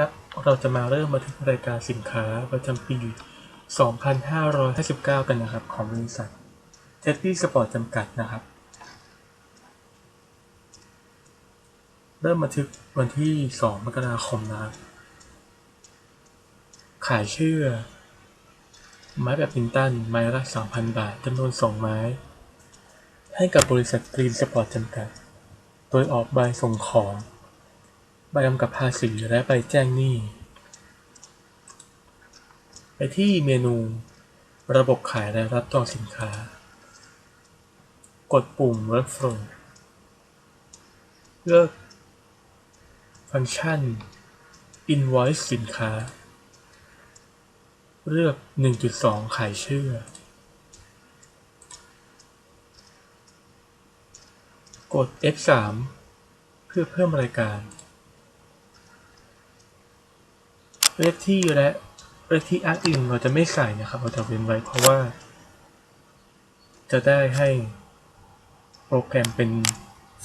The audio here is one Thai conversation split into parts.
ครับ เราจะมาเริ่มบันทึกรายการสินค้าประจำปี 2559 กันนะครับ ของบริษัทเจตตี้สปอร์ตจำกัดนะครับ เริ่มบันทึกวันที่ 2 มกราคมนะครับ ขายเชื่อ ไม้แบบมินตัน ไม้ละ 3,000 บาทจำนวน 2 ไม้ ให้กับบริษัทกรีนสปอร์ตจำกัด โดยออกใบส่งของ ใบกำกับภาษีและใบแจ้งหนี้ ไปที่เมนู ระบบขายและรับจองสินค้า กดปุ่ม Workflow เลือก ฟังก์ชัน Invoice สินค้า เลือก 1.2 ขายเชื่อ กด F3 เพื่อเพิ่มรายการ เลขที่และเลขที่อ้างอิงเราจะไม่ใส่นะครับ เราจะเว้นไว้เพราะว่า จะได้ให้โปรแกรมเป็น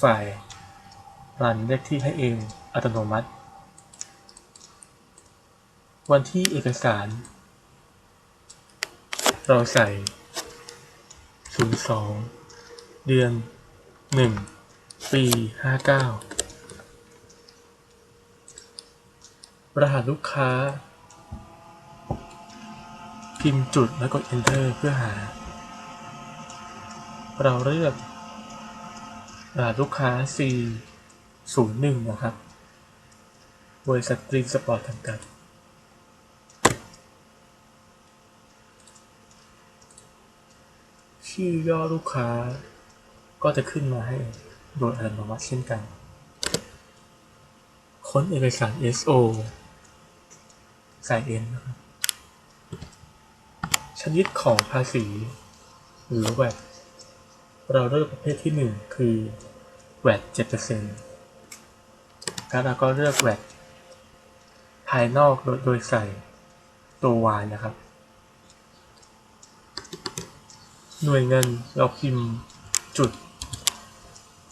ฝ่ายรันเลขที่ให้เองอัตโนมัติ วันที่เอกสาร เราใส่ 02 เดือน 1 ปี 59 รหัสลูกค้า พิมพ์จุดแล้วกด enter เพื่อหา เราเลือกรหัสลูกค้า C 0 1นะครับบริษัทกรีนสปอร์ตจำกัดชื่อย่อลูกค้าก็จะขึ้นมาให้โดยอัตโนมัติเช่นกัน ค้นเอกสาร SO ใส่ N นะครับชนิดของภาษี หรือ VAT เราเลือกประเภทที่ 1 คือ VAT 7%แล้วเราก็เลือก VAT ภายนอกโดยโดยใส่ตัว Y นะครับ หน่วยเงินเราพิมพ์จุด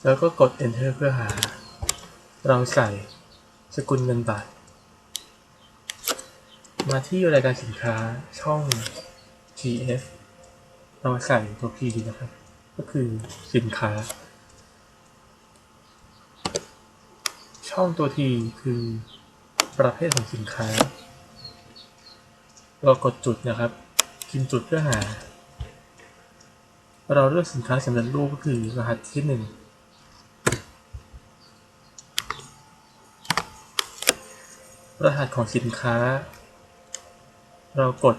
แล้วก็กด enter เพื่อหา เราใส่สกุลเงินบาท มาที่รายการสินค้าช่อง GF เราใส่ตัว P นะครับ ก็คือสินค้า ช่องตัว T คือประเภทของสินค้า เรากดจุดนะครับพิมพ์จุดเพื่อหา เราเลือกสินค้าสำเร็จรูปก็คือรหัสที่หนึ่งรหัสของสินค้า เรากด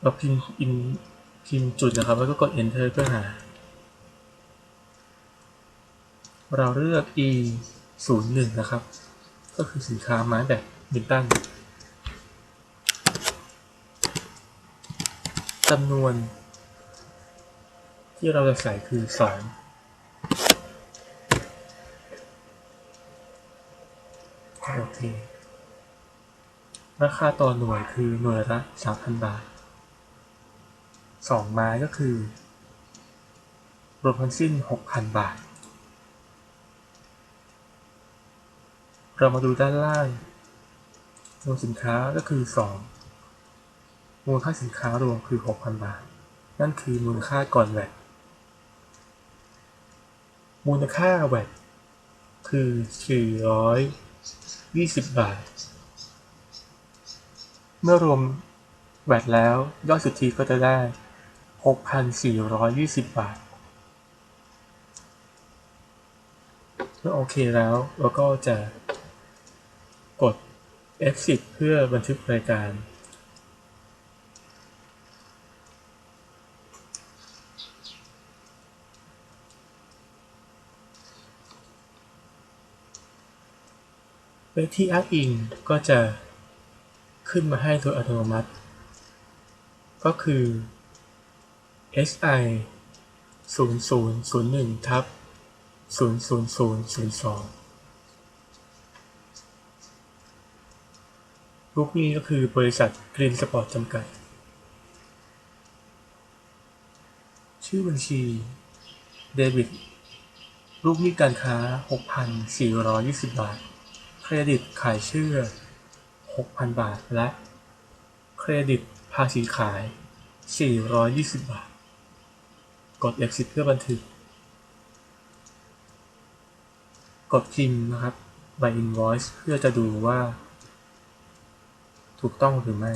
เราพิมพ์อินพิมพ์จุดนะครับ แล้วก็กด enter เพื่อหา เราเลือก e 0 1นะครับ ก็คือสินค้าไม้แบบมินตันจำนวน ที่เราจะใส่คือ 2โอเค ราคาต่อหน่วยคือหน่วยละ3,000บาท2ไม้ก็คือรวมทั้งสิ้น6,000บาท เรามาดูด้านล่างจำนวนสินค้าก็คือ2มูลค่าสินค้ารวมคือ6,000บาท นั่นคือมูลค่าก่อนแวตมูลค่าแวตคือ420บาท เมื่อรวมแวตแล้ว ยอดสุทธิก็จะได้ 6,420 บาทเมื่อโอเคแล้วเราก็จะกด F10 เพื่อบันทึกรายการ เลขที่อ้างอิงก็จะ ขึ้นมาให้โดยอัตโนมัติ ก็คือ SI 0001ทับ00002ลูกนี้ก็คือบริษัทกรีนสปอร์ตจำกัด ชื่อบัญชี เดบิตลูกนี้การค้า 6,420 บาท เครดิตขายเชื่อ 6,000 บาท และ เครดิตภาษีขาย 420 บาท กด exit เพื่อบันทึก กดพิมพ์นะครับ by invoice เพื่อจะดูว่า ถูกต้องหรือไม่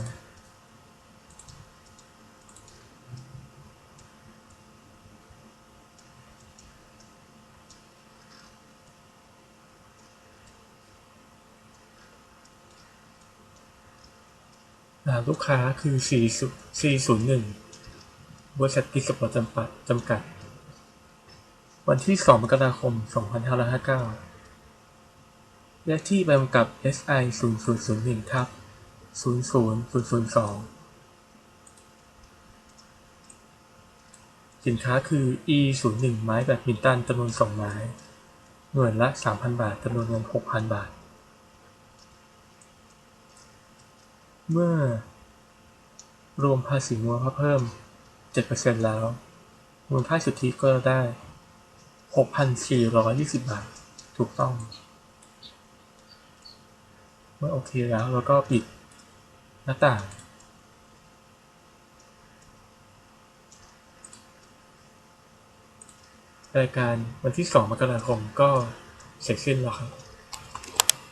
ลูกค้าคือ 401 บริษัทกิสปอร์ตจำกัดจำกัด วันที่ 2 มกราคม 2559 และที่ใบกำกับ SI 0001ทับ00002 สินค้าคือ E 0 1ไม้แบดมินตันจำนวน 2 ไม้ หน่วยละ 3,000 บาทจำนวนเงิน 6,000 บาท เมื่อ รวมภาษีมูลค่าเพิ่ม 7%แล้ว มูลค่าสุทธิก็ได้ 6,420 บาท ถูกต้อง เมื่อโอเคแล้วเราก็ปิดหน้าต่าง รายการวันที่ 2 มกราคมก็เสร็จสิ้นแล้วครับ